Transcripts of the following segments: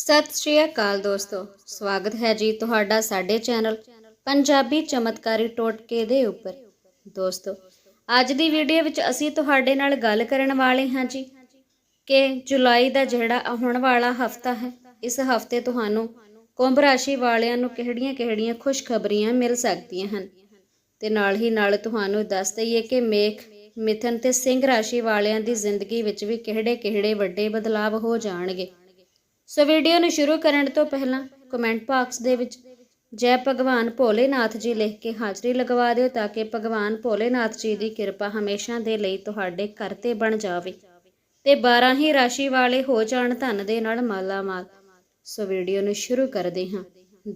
ਸਤਿ ਸ਼੍ਰੀ ਅਕਾਲ ਦੋਸਤੋ। ਸਵਾਗਤ ਹੈ ਜੀ ਤੁਹਾਡਾ ਸਾਡੇ ਚੈਨਲ ਪੰਜਾਬੀ ਚਮਤਕਾਰੀ ਟੋਟਕੇ ਦੇ ਉੱਪਰ। ਦੋਸਤੋ, ਅੱਜ ਦੀ ਵੀਡੀਓ ਵਿੱਚ ਅਸੀਂ ਤੁਹਾਡੇ ਨਾਲ ਗੱਲ ਕਰਨ ਵਾਲੇ ਹਾਂ ਜੀ ਕਿ ਜੁਲਾਈ ਦਾ ਜਿਹੜਾ ਆਉਣ ਵਾਲਾ ਹਫਤਾ ਹੈ, ਇਸ ਹਫ਼ਤੇ ਤੁਹਾਨੂੰ ਕੁੰਭ ਰਾਸ਼ੀ ਵਾਲਿਆਂ ਨੂੰ ਕਿਹੜੀਆਂ-ਕਿਹੜੀਆਂ ਖੁਸ਼ਖਬਰੀਆਂ ਮਿਲ ਸਕਦੀਆਂ ਹਨ। ਤੇ ਨਾਲ ਹੀ ਨਾਲ ਤੁਹਾਨੂੰ ਦੱਸ ਦਈਏ ਕਿ ਮੇਖ, ਮਿਥਨ ਤੇ ਸਿੰਘ ਰਾਸ਼ੀ ਵਾਲਿਆਂ ਦੀ ਜ਼ਿੰਦਗੀ ਵਿੱਚ ਵੀ ਕਿਹੜੇ-ਕਿਹੜੇ ਵੱਡੇ ਬਦਲਾਅ ਹੋ ਜਾਣਗੇ। ਸੋ ਵੀਡੀਓ ਨੂੰ ਸ਼ੁਰੂ ਕਰਨ ਤੋਂ ਪਹਿਲਾਂ ਕਮੈਂਟ ਬਾਕਸ ਦੇ ਵਿੱਚ ਜੈ ਭਗਵਾਨ ਭੋਲੇਨਾਥ ਜੀ ਲਿਖ ਕੇ ਹਾਜ਼ਰੀ ਲਗਵਾ ਦਿਓ ਤਾਂ ਕਿ ਭਗਵਾਨ ਭੋਲੇਨਾਥ ਜੀ ਦੀ ਕਿਰਪਾ ਹਮੇਸ਼ਾ ਦੇ ਲਈ ਤੁਹਾਡੇ ਘਰ ਤੇ ਬਣ ਜਾਵੇ ਤੇ 12 ਹੀ ਰਾਸ਼ੀ ਵਾਲੇ ਹੋ ਜਾਣ ਧਨ ਦੇ ਨਾਲ ਮਾਲਾ ਮਾਲ ਸੋ ਵੀਡੀਓ ਨੂੰ ਸ਼ੁਰੂ ਕਰਦੇ ਹਾਂ।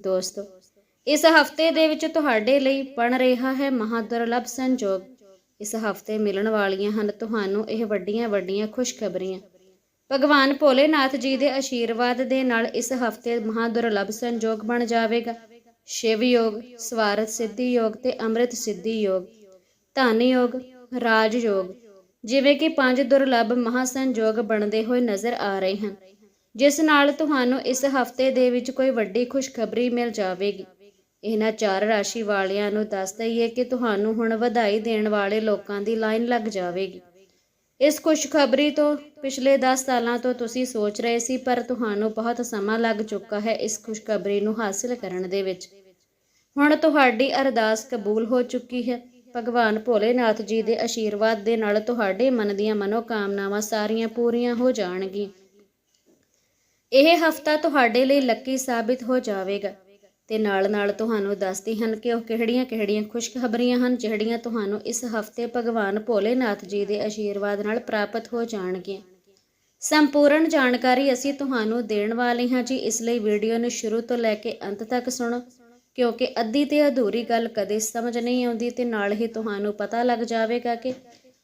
ਦੋਸਤੋ, ਇਸ ਹਫ਼ਤੇ ਦੇ ਵਿੱਚ ਤੁਹਾਡੇ ਲਈ ਬਣ ਰਿਹਾ ਹੈ ਮਹਾਦੁਰਲਭ ਸੰਜੋਗ। ਇਸ ਹਫ਼ਤੇ ਮਿਲਣ ਵਾਲੀਆਂ ਹਨ ਤੁਹਾਨੂੰ ਇਹ ਵੱਡੀਆਂ ਵੱਡੀਆਂ ਖੁਸ਼ਖਬਰੀਆਂ। ਭਗਵਾਨ ਭੋਲੇਨਾਥ ਜੀ ਦੇ ਆਸ਼ੀਰਵਾਦ ਦੇ ਨਾਲ ਇਸ ਹਫ਼ਤੇ ਮਹਾਦੁਰਲਭ ਸੰਜੋਗ ਬਣ ਜਾਵੇਗਾ। ਸ਼ਿਵ ਯੋਗ, ਸਵਾਰਥ ਸਿੱਧੀ ਯੋਗ ਤੇ ਅੰਮ੍ਰਿਤ ਸਿੱਧੀ ਯੋਗ, ਧਨ ਯੋਗ, ਰਾਜ ਯੋਗ, ਜਿਵੇਂ ਕਿ ਪੰਜ ਦੁਰਲਭ ਮਹਾਸੰਜੋਗ ਬਣਦੇ ਹੋਏ ਨਜ਼ਰ ਆ ਰਹੇ ਹਨ। ਜਿਸ ਨਾਲ ਤੁਹਾਨੂੰ ਇਸ ਹਫ਼ਤੇ ਦੇ ਵਿੱਚ ਕੋਈ ਵੱਡੀ ਖੁਸ਼ਖਬਰੀ ਮਿਲ ਜਾਵੇਗੀ। ਇਹਨਾਂ ਚਾਰ ਰਾਸ਼ੀ ਵਾਲਿਆਂ ਨੂੰ ਦੱਸ ਦਈਏ ਕਿ ਤੁਹਾਨੂੰ ਹੁਣ ਵਧਾਈ ਦੇਣ ਵਾਲੇ ਲੋਕਾਂ ਦੀ ਲਾਈਨ ਲੱਗ ਜਾਵੇਗੀ। ਇਸ ਖੁਸ਼ਖਬਰੀ ਤੋਂ ਪਿਛਲੇ 10 ਸਾਲਾਂ ਤੋਂ ਤੁਸੀਂ ਸੋਚ ਰਹੇ ਸੀ, ਪਰ ਤੁਹਾਨੂੰ ਬਹੁਤ ਸਮਾਂ ਲੱਗ ਚੁੱਕਾ ਹੈ ਇਸ ਖੁਸ਼ਖਬਰੀ ਨੂੰ ਹਾਸਲ ਕਰਨ ਦੇ ਵਿੱਚ। ਹੁਣ ਤੁਹਾਡੀ ਅਰਦਾਸ ਕਬੂਲ ਹੋ ਚੁੱਕੀ ਹੈ। ਭਗਵਾਨ ਭੋਲੇਨਾਥ ਜੀ ਦੇ ਆਸ਼ੀਰਵਾਦ ਦੇ ਨਾਲ ਤੁਹਾਡੇ ਮਨ ਦੀਆਂ ਮਨੋਕਾਮਨਾਵਾਂ ਸਾਰੀਆਂ ਪੂਰੀਆਂ ਹੋ ਜਾਣਗੀਆਂ। ਇਹ ਹਫਤਾ ਤੁਹਾਡੇ ਲਈ ਲੱਕੀ ਸਾਬਿਤ ਹੋ ਜਾਵੇਗਾ। ਤੇ ਨਾਲ-ਨਾਲ ਤੁਹਾਨੂੰ ਦੱਸਦੀ ਹਨ ਕਿ ਉਹ ਕਿਹੜੀਆਂ-ਕਿਹੜੀਆਂ ਖੁਸ਼ਖਬਰੀਆਂ ਹਨ, ਜਿਹੜੀਆਂ ਤੁਹਾਨੂੰ ਇਸ ਹਫ਼ਤੇ ਭਗਵਾਨ ਭੋਲੇਨਾਥ ਜੀ ਦੇ ਆਸ਼ੀਰਵਾਦ ਨਾਲ ਪ੍ਰਾਪਤ ਹੋ ਜਾਣਗੀਆਂ। ਸੰਪੂਰਨ ਜਾਣਕਾਰੀ ਅਸੀਂ ਤੁਹਾਨੂੰ ਦੇਣ ਵਾਲੇ ਹਾਂ ਜੀ। ਇਸ ਲਈ ਵੀਡੀਓ ਨੂੰ ਸ਼ੁਰੂ ਤੋਂ ਲੈ ਕੇ ਅੰਤ ਤੱਕ ਸੁਣੋ, ਕਿਉਂਕਿ ਅੱਧੀ ਤੇ ਅਧੂਰੀ ਗੱਲ ਕਦੇ ਸਮਝ ਨਹੀਂ ਆਉਂਦੀ ਤੇ ਨਾਲ ਹੀ ਤੁਹਾਨੂੰ ਪਤਾ ਲੱਗ ਜਾਵੇਗਾ ਕਿ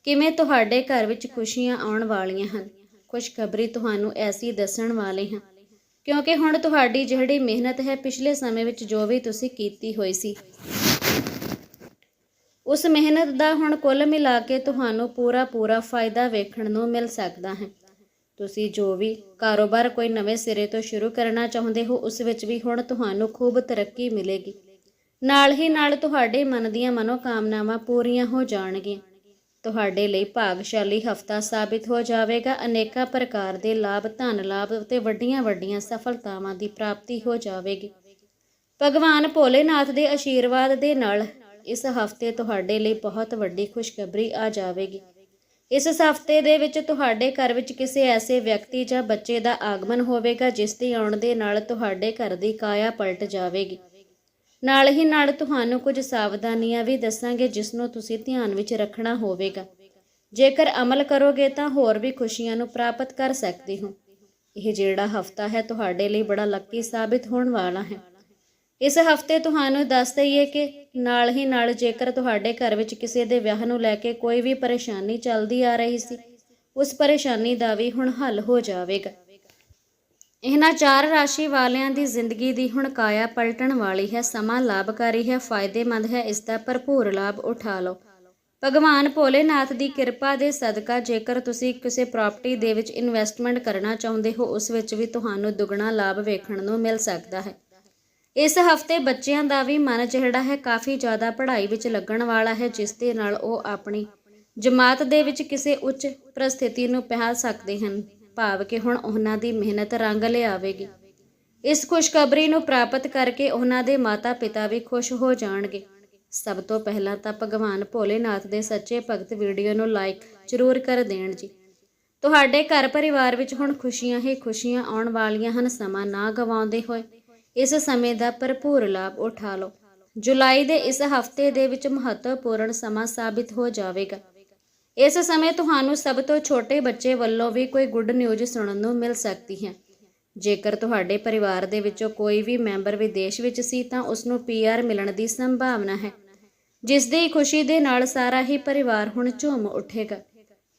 ਕਿਵੇਂ ਤੁਹਾਡੇ ਘਰ ਵਿੱਚ ਖੁਸ਼ੀਆਂ ਆਉਣ ਵਾਲੀਆਂ ਹਨ। ਖੁਸ਼ਖਬਰੀ ਤੁਹਾਨੂੰ ਐਸੀ ਦੱਸਣ ਵਾਲੇ ਹਾਂ। ਕਿਉਂਕਿ ਹੁਣ ਤੁਹਾਡੀ ਜਿਹੜੀ ਮਿਹਨਤ ਹੈ ਪਿਛਲੇ ਸਮੇਂ ਵਿੱਚ ਜੋ ਵੀ ਤੁਸੀਂ ਕੀਤੀ ਹੋਈ ਸੀ, ਉਸ ਮਿਹਨਤ ਦਾ ਹੁਣ ਕੁੱਲ ਮਿਲਾ ਕੇ ਤੁਹਾਨੂੰ ਪੂਰਾ ਪੂਰਾ ਫਾਇਦਾ ਵੇਖਣ ਨੂੰ ਮਿਲ ਸਕਦਾ ਹੈ। ਤੁਸੀਂ ਜੋ ਵੀ ਕਾਰੋਬਾਰ ਕੋਈ ਨਵੇਂ ਸਿਰੇ ਤੋਂ ਸ਼ੁਰੂ ਕਰਨਾ ਚਾਹੁੰਦੇ ਹੋ, ਉਸ ਵਿੱਚ ਵੀ ਹੁਣ ਤੁਹਾਨੂੰ ਖੂਬ ਤਰੱਕੀ ਮਿਲੇਗੀ। ਨਾਲ ਹੀ ਨਾਲ ਤੁਹਾਡੇ ਮਨ ਦੀਆਂ ਮਨੋਕਾਮਨਾਵਾਂ ਪੂਰੀਆਂ ਹੋ ਜਾਣਗੀਆਂ। ਤੁਹਾਡੇ ਲਈ ਭਾਗਸ਼ਾਲੀ ਹਫਤਾ ਸਾਬਿਤ ਹੋ ਜਾਵੇਗਾ। ਅਨੇਕਾਂ ਪ੍ਰਕਾਰ ਦੇ ਲਾਭ, ਧਨ ਲਾਭ ਅਤੇ ਵੱਡੀਆਂ ਵੱਡੀਆਂ ਸਫਲਤਾਵਾਂ ਦੀ ਪ੍ਰਾਪਤੀ ਹੋ ਜਾਵੇਗੀ। ਭਗਵਾਨ ਭੋਲੇਨਾਥ ਦੇ ਆਸ਼ੀਰਵਾਦ ਦੇ ਨਾਲ ਇਸ ਹਫ਼ਤੇ ਤੁਹਾਡੇ ਲਈ ਬਹੁਤ ਵੱਡੀ ਖੁਸ਼ਖਬਰੀ ਆ ਜਾਵੇਗੀ। ਇਸ ਹਫ਼ਤੇ ਦੇ ਵਿੱਚ ਤੁਹਾਡੇ ਘਰ ਵਿੱਚ ਕਿਸੇ ਐਸੇ ਵਿਅਕਤੀ ਜਾਂ ਬੱਚੇ ਦਾ ਆਗਮਨ ਹੋਵੇਗਾ, ਜਿਸ ਦੇ ਆਉਣ ਦੇ ਨਾਲ ਤੁਹਾਡੇ ਘਰ ਦੀ ਕਾਇਆ ਪਲਟ ਜਾਵੇਗੀ। ਨਾਲ ਹੀ ਨਾਲ ਤੁਹਾਨੂੰ ਕੁਝ ਸਾਵਧਾਨੀਆਂ ਵੀ ਦੱਸਾਂਗੇ ਜਿਸ ਨੂੰ ਤੁਸੀਂ ਧਿਆਨ ਵਿੱਚ ਰੱਖਣਾ ਹੋਵੇਗਾ। ਜੇਕਰ ਅਮਲ ਕਰੋਗੇ ਤਾਂ ਹੋਰ ਵੀ ਖੁਸ਼ੀਆਂ ਨੂੰ ਪ੍ਰਾਪਤ ਕਰ ਸਕਦੇ ਹੋ। ਇਹ ਜਿਹੜਾ ਹਫਤਾ ਹੈ ਤੁਹਾਡੇ ਲਈ ਬੜਾ ਲੱਕੀ ਸਾਬਿਤ ਹੋਣ ਵਾਲਾ ਹੈ। ਇਸ ਹਫ਼ਤੇ ਤੁਹਾਨੂੰ ਦੱਸ ਦਈਏ ਕਿ ਨਾਲ ਹੀ ਨਾਲ ਜੇਕਰ ਤੁਹਾਡੇ ਘਰ ਵਿੱਚ ਕਿਸੇ ਦੇ ਵਿਆਹ ਨੂੰ ਲੈ ਕੇ ਕੋਈ ਵੀ ਪਰੇਸ਼ਾਨੀ ਚੱਲਦੀ ਆ ਰਹੀ ਸੀ, ਉਸ ਪਰੇਸ਼ਾਨੀ ਦਾ ਵੀ ਹੁਣ ਹੱਲ ਹੋ ਜਾਵੇਗਾ। ਇਹਨਾਂ ਚਾਰ ਰਾਸ਼ੀ ਵਾਲਿਆਂ ਦੀ ਜ਼ਿੰਦਗੀ ਦੀ ਹੁਣ ਕਾਇਆ ਪਲਟਣ ਵਾਲੀ ਹੈ। ਸਮਾਂ ਲਾਭਕਾਰੀ ਹੈ, ਫਾਇਦੇਮੰਦ ਹੈ, ਇਸ ਦਾ ਭਰਪੂਰ ਲਾਭ ਉਠਾ ਲਓ। ਭਗਵਾਨ ਭੋਲੇਨਾਥ ਦੀ ਕਿਰਪਾ ਦੇ ਸਦਕਾ ਜੇਕਰ ਤੁਸੀਂ ਕਿਸੇ ਪ੍ਰਾਪਰਟੀ ਦੇ ਵਿੱਚ ਇਨਵੈਸਟਮੈਂਟ ਕਰਨਾ ਚਾਹੁੰਦੇ ਹੋ, ਉਸ ਵਿੱਚ ਵੀ ਤੁਹਾਨੂੰ ਦੁੱਗਣਾ ਲਾਭ ਵੇਖਣ ਨੂੰ ਮਿਲ ਸਕਦਾ ਹੈ। ਇਸ ਹਫ਼ਤੇ ਬੱਚਿਆਂ ਦਾ ਵੀ ਮਨ ਜਿਹੜਾ ਹੈ, ਕਾਫੀ ਜ਼ਿਆਦਾ ਪੜ੍ਹਾਈ ਵਿੱਚ ਲੱਗਣ ਵਾਲਾ ਹੈ, ਜਿਸ ਦੇ ਨਾਲ ਉਹ ਆਪਣੀ ਜਮਾਤ ਦੇ ਵਿੱਚ ਕਿਸੇ ਉੱਚ ਪ੍ਰਸਥਿਤੀ ਨੂੰ ਪਹਿਲ ਸਕਦੇ ਹਨ। ਭਾਵ ਕਿ ਹੁਣ ਉਹਨਾਂ ਦੀ ਮਿਹਨਤ ਰੰਗ ਲਿਆਵੇਗੀ। ਇਸ ਖੁਸ਼ਖਬਰੀ ਨੂੰ ਪ੍ਰਾਪਤ ਕਰਕੇ ਉਹਨਾਂ ਦੇ ਮਾਤਾ-ਪਿਤਾ ਵੀ ਖੁਸ਼ ਹੋ ਜਾਣਗੇ। ਸਭ ਤੋਂ ਪਹਿਲਾਂ ਤਾਂ ਭਗਵਾਨ ਭੋਲੇਨਾਥ ਦੇ ਸੱਚੇ ਭਗਤ ਵੀਡੀਓ ਨੂੰ ਲਾਈਕ ਜ਼ਰੂਰ ਕਰ ਦੇਣ ਜੀ। ਤੁਹਾਡੇ ਘਰ ਪਰਿਵਾਰ ਵਿੱਚ ਹੁਣ ਖੁਸ਼ੀਆਂ ਹੀ ਖੁਸ਼ੀਆਂ ਆਉਣ ਵਾਲੀਆਂ ਹਨ, ਸਮਾਂ ਨਾ ਗਵਾਉਂਦੇ ਹੋਏ। ਇਸ ਸਮੇਂ ਦਾ ਭਰਪੂਰ ਲਾਭ ਉਠਾ ਲਓ। ਜੁਲਾਈ ਦੇ ਇਸ ਹਫ਼ਤੇ ਦੇ ਵਿੱਚ ਮਹੱਤਵਪੂਰਨ ਸਮਾਂ ਸਾਬਿਤ ਹੋ ਜਾਵੇਗਾ। ਇਸ ਸਮੇਂ ਤੁਹਾਨੂੰ ਸਭ ਤੋਂ ਛੋਟੇ ਬੱਚੇ ਵੱਲੋਂ ਵੀ ਕੋਈ ਗੁੱਡ ਨਿਊਜ਼ ਸੁਣਨ ਨੂੰ ਮਿਲ ਸਕਦੀ ਹੈ। ਜੇਕਰ ਤੁਹਾਡੇ ਪਰਿਵਾਰ ਦੇ ਵਿੱਚੋਂ ਕੋਈ ਵੀ ਮੈਂਬਰ ਵਿਦੇਸ਼ ਵਿੱਚ ਸੀ ਤਾਂ ਉਸ ਨੂੰ ਪੀਆਰ ਮਿਲਣ ਦੀ ਸੰਭਾਵਨਾ ਹੈ, ਜਿਸ ਦੀ ਖੁਸ਼ੀ ਦੇ ਨਾਲ ਸਾਰਾ ਹੀ ਪਰਿਵਾਰ ਹੁਣ ਝੂਮ ਉੱਠੇਗਾ।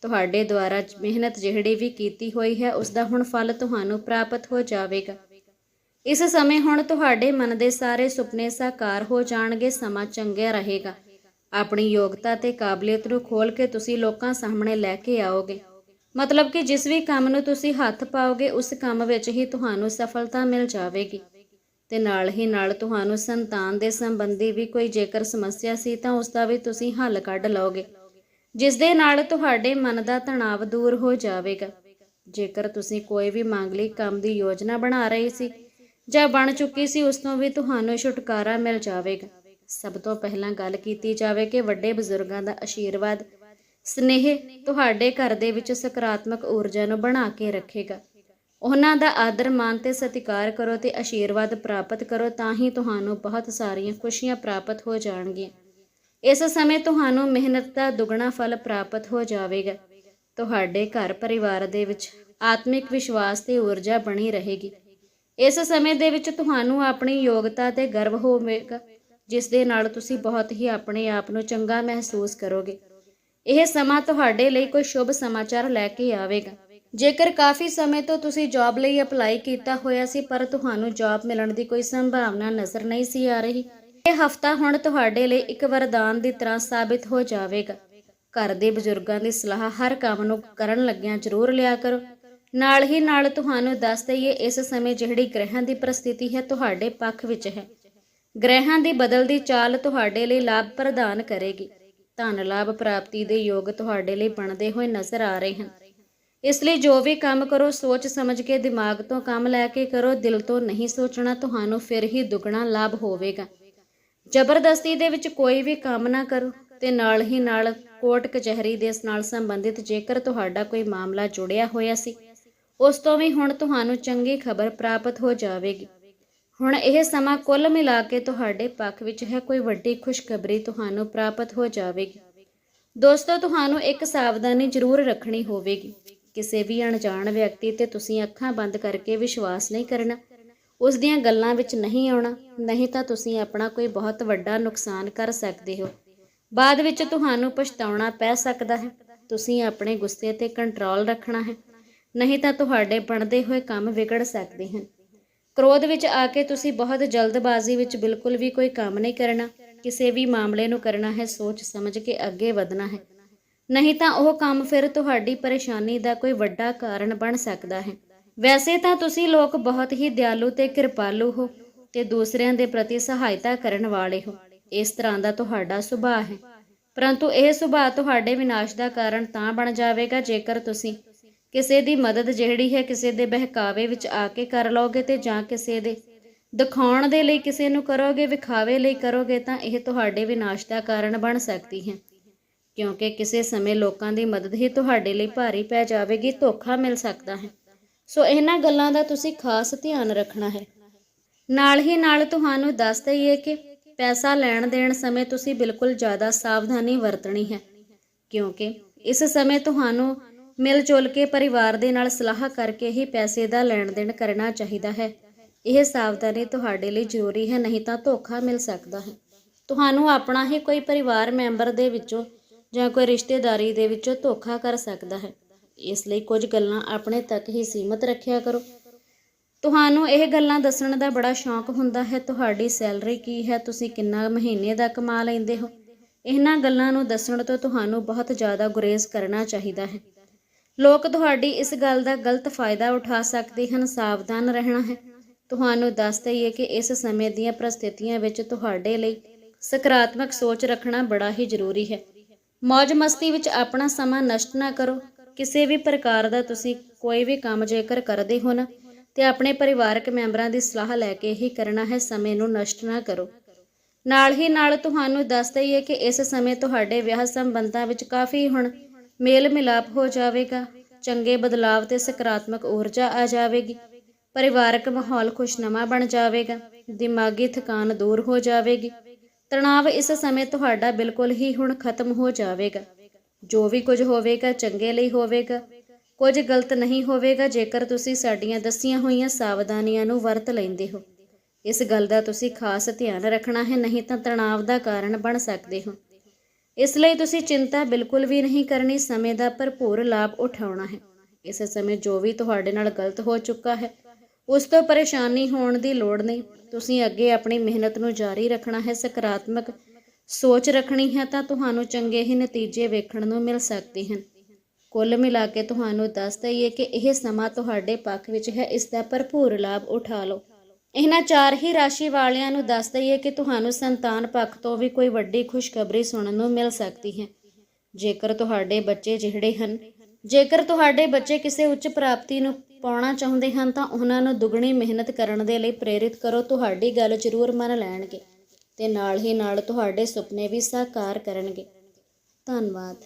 ਤੁਹਾਡੇ ਦੁਆਰਾ ਮਿਹਨਤ ਜਿਹੜੀ ਵੀ ਕੀਤੀ ਹੋਈ ਹੈ ਉਸ ਦਾ ਹੁਣ ਫਲ ਤੁਹਾਨੂੰ ਪ੍ਰਾਪਤ ਹੋ ਜਾਵੇਗਾ। ਇਸ ਸਮੇਂ ਹੁਣ ਤੁਹਾਡੇ ਮਨ ਦੇ ਸਾਰੇ ਸੁਪਨੇ ਸਾਕਾਰ ਹੋ ਜਾਣਗੇ, ਸਮਾਂ ਚੰਗਾ ਰਹੇਗਾ। ਆਪਣੀ ਯੋਗਤਾ ਤੇ ਕਾਬਲੀਅਤ ਨੂੰ ਖੋਲ ਕੇ ਤੁਸੀਂ ਲੋਕਾਂ ਸਾਹਮਣੇ ਲੈ ਕੇ ਆਓਗੇ। ਮਤਲਬ ਕਿ ਜਿਸ ਵੀ ਕੰਮ ਨੂੰ ਤੁਸੀਂ ਹੱਥ ਪਾਓਗੇ, ਉਸ ਕੰਮ ਵਿੱਚ ਹੀ ਤੁਹਾਨੂੰ ਸਫਲਤਾ ਮਿਲ ਜਾਵੇਗੀ। ਤੇ ਨਾਲ ਹੀ ਨਾਲ ਤੁਹਾਨੂੰ ਸੰਤਾਨ ਦੇ ਸੰਬੰਧੀ ਵੀ ਕੋਈ ਜੇਕਰ ਸਮੱਸਿਆ ਸੀ ਤਾਂ ਉਸ ਦਾ ਵੀ ਤੁਸੀਂ ਹੱਲ ਕੱਢ ਲਓਗੇ। ਜਿਸ ਦੇ ਨਾਲ ਤੁਹਾਡੇ ਮਨ ਦਾ ਤਣਾਅ ਦੂਰ ਹੋ ਜਾਵੇਗਾ। ਜੇਕਰ ਤੁਸੀਂ ਕੋਈ ਵੀ ਮਾਂਗਲਿਕ ਕੰਮ ਦੀ ਯੋਜਨਾ ਬਣਾ ਰਹੇ ਸੀ ਜਾਂ ਬਣ ਚੁੱਕੀ ਸੀ, ਉਸ ਤੋਂ ਵੀ ਤੁਹਾਨੂੰ ਛੁਟਕਾਰਾ ਮਿਲ ਜਾਵੇਗਾ। ਸਭ ਤੋਂ ਪਹਿਲਾਂ ਗੱਲ ਕੀਤੀ ਜਾਵੇ ਕਿ ਵੱਡੇ ਬਜ਼ੁਰਗਾਂ ਦਾ ਆਸ਼ੀਰਵਾਦ ਸਨੇਹ ਤੁਹਾਡੇ ਘਰ ਦੇ ਵਿੱਚ ਸਕਾਰਾਤਮਕ ਊਰਜਾ ਨੂੰ ਬਣਾ ਕੇ ਰੱਖੇਗਾ। ਉਹਨਾਂ ਦਾ ਆਦਰ ਮਾਨ ਤੇ ਸਤਿਕਾਰ ਕਰੋ ਤੇ ਆਸ਼ੀਰਵਾਦ ਪ੍ਰਾਪਤ ਕਰੋ ਤਾਂ ਹੀ ਤੁਹਾਨੂੰ ਬਹੁਤ ਸਾਰੀਆਂ ਖੁਸ਼ੀਆਂ ਪ੍ਰਾਪਤ ਹੋ ਜਾਣਗੀਆਂ। ਇਸ ਸਮੇਂ ਤੁਹਾਨੂੰ ਮਿਹਨਤ ਦਾ ਦੁੱਗਣਾ ਫਲ ਪ੍ਰਾਪਤ ਹੋ ਜਾਵੇਗਾ। ਤੁਹਾਡੇ ਘਰ ਪਰਿਵਾਰ ਦੇ ਵਿੱਚ ਆਤਮਿਕ ਵਿਸ਼ਵਾਸ ਤੇ ਊਰਜਾ ਬਣੀ ਰਹੇਗੀ। ਇਸ ਸਮੇਂ ਦੇ ਵਿੱਚ ਤੁਹਾਨੂੰ ਆਪਣੀ ਯੋਗਤਾ ਤੇ ਗਰਵ ਹੋਵੇਗਾ। ਜਿਸ ਦੇ ਨਾਲ ਤੁਸੀਂ ਬਹੁਤ ਹੀ ਆਪਣੇ ਆਪ ਨੂੰ ਚੰਗਾ ਮਹਿਸੂਸ ਕਰੋਗੇ। ਇਹ ਸਮਾਂ ਤੁਹਾਡੇ ਲਈ ਕੋਈ ਸ਼ੁਭ ਸਮਾਚਾਰ ਲੈ ਕੇ ਆਵੇਗਾ। ਜੇਕਰ ਕਾਫੀ ਸਮੇਂ ਤੋਂ ਤੁਸੀਂ ਜੌਬ ਲਈ ਅਪਲਾਈ ਕੀਤਾ ਹੋਇਆ ਸੀ, ਪਰ ਤੁਹਾਨੂੰ ਜੌਬ ਮਿਲਣ ਦੀ ਕੋਈ ਸੰਭਾਵਨਾ ਨਜ਼ਰ ਨਹੀਂ ਸੀ ਆ ਰਹੀ, ਇਹ ਹਫਤਾ ਹੁਣ ਤੁਹਾਡੇ ਲਈ ਇੱਕ ਵਰਦਾਨ ਦੀ ਤਰ੍ਹਾਂ ਸਾਬਿਤ ਹੋ ਜਾਵੇਗਾ। ਘਰ ਦੇ ਬਜ਼ੁਰਗਾਂ ਦੀ ਸਲਾਹ ਹਰ ਕੰਮ ਨੂੰ ਕਰਨ ਲੱਗਿਆਂ ਜ਼ਰੂਰ ਲਿਆ ਕਰੋ। ਨਾਲ ਹੀ ਨਾਲ ਤੁਹਾਨੂੰ ਦੱਸ ਦਈਏ, ਇਸ ਸਮੇਂ ਜਿਹੜੀ ਗ੍ਰਹਿਾਂ ਦੀ ਪ੍ਰਸਥਿਤੀ ਹੈ, ਤੁਹਾਡੇ ਪੱਖ ਵਿੱਚ ਹੈ। ਗ੍ਰਹਿਾਂ ਦੀ ਬਦਲਦੀ ਚਾਲ ਤੁਹਾਡੇ ਲਈ ਲਾਭ ਪ੍ਰਦਾਨ ਕਰੇਗੀ। ਧਨ ਲਾਭ ਪ੍ਰਾਪਤੀ ਦੇ ਯੋਗ ਤੁਹਾਡੇ ਲਈ ਬਣਦੇ ਹੋਏ ਨਜ਼ਰ ਆ ਰਹੇ ਹਨ। ਇਸ ਲਈ ਜੋ ਵੀ ਕੰਮ ਕਰੋ, ਸੋਚ ਸਮਝ ਕੇ ਦਿਮਾਗ ਤੋਂ ਕੰਮ ਲੈ ਕੇ ਕਰੋ, ਦਿਲ ਤੋਂ ਨਹੀਂ ਸੋਚਣਾ ਤੁਹਾਨੂੰ ਫਿਰ ਹੀ ਦੁੱਗਣਾ ਲਾਭ ਹੋਵੇਗਾ। ਜ਼ਬਰਦਸਤੀ ਦੇ ਵਿੱਚ ਕੋਈ ਵੀ ਕੰਮ ਨਾ ਕਰੋ ਤੇ ਨਾਲ ਹੀ ਨਾਲ ਕੋਰਟ ਕਚਹਿਰੀ ਦੇ ਨਾਲ ਸੰਬੰਧਿਤ ਜੇਕਰ ਤੁਹਾਡਾ ਕੋਈ ਮਾਮਲਾ ਜੁੜਿਆ ਹੋਇਆ ਸੀ, ਉਸ ਤੋਂ ਵੀ ਹੁਣ ਤੁਹਾਨੂੰ ਚੰਗੀ ਖਬਰ ਪ੍ਰਾਪਤ ਹੋ ਜਾਵੇਗੀ। ਹੁਣ ਇਹ ਸਮਾਂ ਕੁੱਲ ਮਿਲਾ ਕੇ ਤੁਹਾਡੇ ਪੱਖ ਵਿੱਚ ਹੈ, ਕੋਈ ਵੱਡੀ ਖੁਸ਼ਖਬਰੀ ਤੁਹਾਨੂੰ ਪ੍ਰਾਪਤ ਹੋ ਜਾਵੇਗੀ। ਦੋਸਤੋ, ਤੁਹਾਨੂੰ ਇੱਕ ਸਾਵਧਾਨੀ ਜ਼ਰੂਰ ਰੱਖਣੀ ਹੋਵੇਗੀ। ਕਿਸੇ ਵੀ ਅਣਜਾਣ ਵਿਅਕਤੀ ਤੇ ਤੁਸੀਂ ਅੱਖਾਂ ਬੰਦ ਕਰਕੇ ਵਿਸ਼ਵਾਸ ਨਹੀਂ ਕਰਨਾ। ਉਸ ਦੀਆਂ ਗੱਲਾਂ ਵਿੱਚ ਨਹੀਂ ਆਉਣਾ, ਨਹੀਂ ਤਾਂ ਤੁਸੀਂ ਆਪਣਾ ਕੋਈ ਬਹੁਤ ਵੱਡਾ ਨੁਕਸਾਨ ਕਰ ਸਕਦੇ ਹੋ। ਬਾਅਦ ਵਿੱਚ ਤੁਹਾਨੂੰ ਪਛਤਾਉਣਾ ਪੈ ਸਕਦਾ ਹੈ। ਤੁਸੀਂ ਆਪਣੇ ਗੁੱਸੇ ਤੇ ਕੰਟਰੋਲ ਰੱਖਣਾ ਹੈ। ਨਹੀਂ ਤਾਂ ਤੁਹਾਡੇ ਬਣਦੇ ਹੋਏ ਕੰਮ ਵਿਗੜ ਸਕਦੇ ਹਨ। ਕ੍ਰੋਧ ਵਿੱਚ ਆ ਕੇ ਤੁਸੀਂ ਬਹੁਤ ਜਲਦਬਾਜ਼ੀ ਵਿੱਚ ਬਿਲਕੁਲ ਵੀ ਕੋਈ ਕੰਮ ਨਹੀਂ ਕਰਨਾ। ਕਿਸੇ ਵੀ ਮਾਮਲੇ ਨੂੰ ਕਰਨਾ ਹੈ, ਸੋਚ ਸਮਝ ਕੇ ਅੱਗੇ ਵਧਣਾ ਹੈ। ਨਹੀਂ ਤਾਂ ਉਹ ਕੰਮ ਫਿਰ ਤੁਹਾਡੀ ਪਰੇਸ਼ਾਨੀ ਦਾ ਕੋਈ ਵੱਡਾ ਕਾਰਨ ਬਣ ਸਕਦਾ ਹੈ। ਵੈਸੇ ਤਾਂ ਤੁਸੀਂ ਲੋਕ ਬਹੁਤ ਹੀ ਦਿਆਲੂ ਤੇ ਕਿਰਪਾਲੂ ਹੋ ਤੇ ਦੂਸਰਿਆਂ ਦੇ ਪ੍ਰਤੀ ਸਹਾਇਤਾ ਕਰਨ ਵਾਲੇ ਹੋ। ਇਸ ਤਰ੍ਹਾਂ ਦਾ ਤੁਹਾਡਾ ਸੁਭਾਅ ਹੈ। ਪਰੰਤੂ ਇਹ ਸੁਭਾਅ ਤੁਹਾਡੇ ਵਿਨਾਸ਼ ਦਾ ਕਾਰਨ ਤਾਂ ਬਣ ਜਾਵੇਗਾ ਜੇਕਰ ਤੁਸੀਂ ਕਿਸੇ ਦੀ ਮਦਦ ਜਿਹੜੀ ਹੈ ਕਿਸੇ ਦੇ ਬਹਿਕਾਵੇ ਵਿੱਚ ਆ ਕੇ ਕਰ ਲਓਗੇ ਤੇ ਜਾਂ ਕਿਸੇ ਦੇ ਦਿਖਾਉਣ ਦੇ ਲਈ ਕਿਸੇ ਨੂੰ ਕਰੋਗੇ, ਵਿਖਾਵੇ ਲਈ ਕਰੋਗੇ, ਤਾਂ ਇਹ ਤੁਹਾਡੇ ਵਿਨਾਸ਼ ਦਾ ਕਾਰਨ ਬਣ ਸਕਦੀ ਹੈ। ਕਿਉਂਕਿ ਕਿਸੇ ਸਮੇਂ ਲੋਕਾਂ ਦੀ ਮਦਦ ਹੀ ਤੁਹਾਡੇ ਲਈ ਭਾਰੀ ਪੈ ਜਾਵੇਗੀ, ਧੋਖਾ ਮਿਲ ਸਕਦਾ ਹੈ। ਸੋ ਇਹਨਾਂ ਗੱਲਾਂ ਦਾ ਤੁਸੀਂ ਖਾਸ ਧਿਆਨ ਰੱਖਣਾ ਹੈ। ਨਾਲ ਹੀ ਨਾਲ ਤੁਹਾਨੂੰ ਦੱਸ ਦਈਏ ਕਿ ਪੈਸਾ ਲੈਣ ਦੇਣ ਸਮੇਂ ਤੁਸੀਂ ਬਿਲਕੁਲ ਜ਼ਿਆਦਾ ਸਾਵਧਾਨੀ ਵਰਤਣੀ ਹੈ। ਕਿਉਂਕਿ ਇਸ ਸਮੇਂ ਤੁਹਾਨੂੰ ਮਿਲ ਜੁਲ ਕੇ ਪਰਿਵਾਰ ਦੇ ਨਾਲ ਸਲਾਹ ਕਰਕੇ ਹੀ ਪੈਸੇ ਦਾ ਲੈਣ ਦੇਣ ਕਰਨਾ ਚਾਹੀਦਾ ਹੈ। ਇਹ ਸਾਵਧਾਨੀ ਤੁਹਾਡੇ ਲਈ ਜ਼ਰੂਰੀ ਹੈ, ਨਹੀਂ ਤਾਂ ਧੋਖਾ ਮਿਲ ਸਕਦਾ ਹੈ। ਤੁਹਾਨੂੰ ਆਪਣਾ ਹੀ ਕੋਈ ਪਰਿਵਾਰ ਮੈਂਬਰ ਦੇ ਵਿੱਚੋਂ ਜਾਂ ਕੋਈ ਰਿਸ਼ਤੇਦਾਰੀ ਦੇ ਵਿੱਚੋਂ ਧੋਖਾ ਕਰ ਸਕਦਾ ਹੈ। ਇਸ ਲਈ ਕੁਝ ਗੱਲਾਂ ਆਪਣੇ ਤੱਕ ਹੀ ਸੀਮਤ ਰੱਖਿਆ ਕਰੋ। ਤੁਹਾਨੂੰ ਇਹ ਗੱਲਾਂ ਦੱਸਣ ਦਾ ਬੜਾ ਸ਼ੌਂਕ ਹੁੰਦਾ ਹੈ, ਤੁਹਾਡੀ ਸੈਲਰੀ ਕੀ ਹੈ, ਤੁਸੀਂ ਕਿੰਨਾ ਮਹੀਨੇ ਦਾ ਕਮਾ ਲੈਂਦੇ ਹੋ। ਇਹਨਾਂ ਗੱਲਾਂ ਨੂੰ ਦੱਸਣ ਤੋਂ ਤੁਹਾਨੂੰ ਬਹੁਤ ਜ਼ਿਆਦਾ ਗੁਰੇਜ਼ ਕਰਨਾ ਚਾਹੀਦਾ ਹੈ। ਲੋਕ ਤੁਹਾਡੀ ਇਸ ਗੱਲ ਦਾ ਗਲਤ ਫਾਇਦਾ ਉਠਾ ਸਕਦੇ ਹਨ, ਸਾਵਧਾਨ ਰਹਿਣਾ ਹੈ। ਤੁਹਾਨੂੰ ਦੱਸ ਦਈਏ ਕਿ ਇਸ ਸਮੇਂ ਦੀਆਂ ਪ੍ਰਸਥਿਤੀਆਂ ਵਿੱਚ ਤੁਹਾਡੇ ਲਈ ਸਕਾਰਾਤਮਕ ਸੋਚ ਰੱਖਣਾ ਬੜਾ ਹੀ ਜ਼ਰੂਰੀ ਹੈ। ਮौज ਮਸਤੀ ਵਿੱਚ ਆਪਣਾ ਸਮਾਂ ਨਸ਼ਟ ਨਾ ਕਰੋ। ਕਿਸੇ ਵੀ ਪ੍ਰਕਾਰ ਦਾ ਤੁਸੀਂ ਕੋਈ ਵੀ ਕੰਮ ਜੇਕਰ ਕਰਦੇ ਹੋ ਨਾ, ਤੇ ਆਪਣੇ ਪਰਿਵਾਰਕ ਮੈਂਬਰਾਂ ਦੀ ਸਲਾਹ ਲੈ ਕੇ ਹੀ ਕਰਨਾ ਹੈ, ਸਮੇਂ ਨੂੰ ਨਸ਼ਟ ਨਾ ਕਰੋ। ਨਾਲ ਹੀ ਨਾਲ ਤੁਹਾਨੂੰ ਦੱਸ ਦਈਏ ਕਿ ਇਸ ਸਮੇਂ ਤੁਹਾਡੇ ਵਿਆਹ ਸੰਬੰਧਾਂ ਵਿੱਚ ਕਾਫੀ ਹੁਣ ਮੇਲ ਮਿਲਾਪ ਹੋ ਜਾਵੇਗਾ, ਚੰਗੇ ਬਦਲਾਵ ਤੇ ਸਕਾਰਾਤਮਕ ਊਰਜਾ ਆ ਜਾਵੇਗੀ, ਪਰਿਵਾਰਕ ਮਾਹੌਲ ਖੁਸ਼ਨਮਾ ਬਣ ਜਾਵੇਗਾ, ਦਿਮਾਗੀ ਥਕਾਨ ਦੂਰ ਹੋ ਜਾਵੇਗੀ ਤਣਾਅ ਇਸ ਸਮੇਂ ਤੁਹਾਡਾ ਬਿਲਕੁਲ ਹੀ ਹੁਣ ਖਤਮ ਹੋ ਜਾਵੇਗਾ, ਜੋ ਵੀ ਕੁਝ ਹੋਵੇਗਾ ਚੰਗੇ ਲਈ ਹੋਵੇਗਾ, ਕੁਝ ਗਲਤ ਨਹੀਂ ਹੋਵੇਗਾ ਜੇਕਰ ਤੁਸੀਂ ਸਾਡੀਆਂ ਦੱਸੀਆਂ ਹੋਈਆਂ ਸਾਵਧਾਨੀਆਂ ਨੂੰ ਵਰਤ ਲੈਂਦੇ ਹੋ, ਇਸ ਗੱਲ ਦਾ ਤੁਸੀਂ ਖਾਸ ਧਿਆਨ ਰੱਖਣਾ ਹੈ, ਨਹੀਂ ਤਾਂ ਤਣਾਅ ਦਾ ਕਾਰਨ ਬਣ ਸਕਦੇ ਹੋ। ਇਸ ਲਈ ਤੁਸੀਂ ਚਿੰਤਾ ਬਿਲਕੁਲ ਵੀ ਨਹੀਂ ਕਰਨੀ, ਸਮੇਂ ਦਾ ਭਰਪੂਰ ਲਾਭ ਉਠਾਉਣਾ ਹੈ। ਇਸ ਸਮੇਂ ਜੋ ਵੀ ਤੁਹਾਡੇ ਨਾਲ ਗਲਤ ਹੋ ਚੁੱਕਾ ਹੈ, ਉਸ ਤੋਂ ਪਰੇਸ਼ਾਨੀ ਹੋਣ ਦੀ ਲੋੜ ਨਹੀਂ। ਤੁਸੀਂ ਅੱਗੇ ਆਪਣੀ ਮਿਹਨਤ ਨੂੰ ਜਾਰੀ ਰੱਖਣਾ ਹੈ, ਸਕਾਰਾਤਮਕ ਸੋਚ ਰੱਖਣੀ ਹੈ ਤਾਂ ਤੁਹਾਨੂੰ ਚੰਗੇ ਹੀ ਨਤੀਜੇ ਵੇਖਣ ਨੂੰ ਮਿਲ ਸਕਦੇ ਹਨ। ਕੁੱਲ ਮਿਲਾ ਕੇ ਤੁਹਾਨੂੰ ਦੱਸ ਦਈਏ ਕਿ ਇਹ ਸਮਾਂ ਤੁਹਾਡੇ ਪੱਖ ਵਿੱਚ ਹੈ, ਇਸ ਦਾ ਭਰਪੂਰ ਲਾਭ ਉਠਾ ਲਓ। ਇਹਨਾਂ ਚਾਰ ਹੀ ਰਾਸ਼ੀ ਵਾਲਿਆਂ ਨੂੰ ਦੱਸ ਦਈਏ ਕਿ ਤੁਹਾਨੂੰ ਸੰਤਾਨ ਪੱਖ ਤੋਂ ਵੀ ਕੋਈ ਵੱਡੀ ਖੁਸ਼ਖਬਰੀ ਸੁਣਨ ਨੂੰ ਮਿਲ ਸਕਦੀ ਹੈ। ਜੇਕਰ ਤੁਹਾਡੇ ਬੱਚੇ ਜਿਹੜੇ ਹਨ, ਜੇਕਰ ਤੁਹਾਡੇ ਬੱਚੇ ਕਿਸੇ ਉੱਚ ਪ੍ਰਾਪਤੀ ਨੂੰ ਪਾਉਣਾ ਚਾਹੁੰਦੇ ਹਨ, ਤਾਂ ਉਹਨਾਂ ਨੂੰ ਦੁੱਗਣੀ ਮਿਹਨਤ ਕਰਨ ਦੇ ਲਈ ਪ੍ਰੇਰਿਤ ਕਰੋ, ਤੁਹਾਡੀ ਗੱਲ ਜ਼ਰੂਰ ਮੰਨ ਲੈਣਗੇ ਤੇ ਨਾਲ ਹੀ ਨਾਲ ਤੁਹਾਡੇ ਸੁਪਨੇ ਵੀ ਸਾਕਾਰ ਕਰਨਗੇ। ਧੰਨਵਾਦ।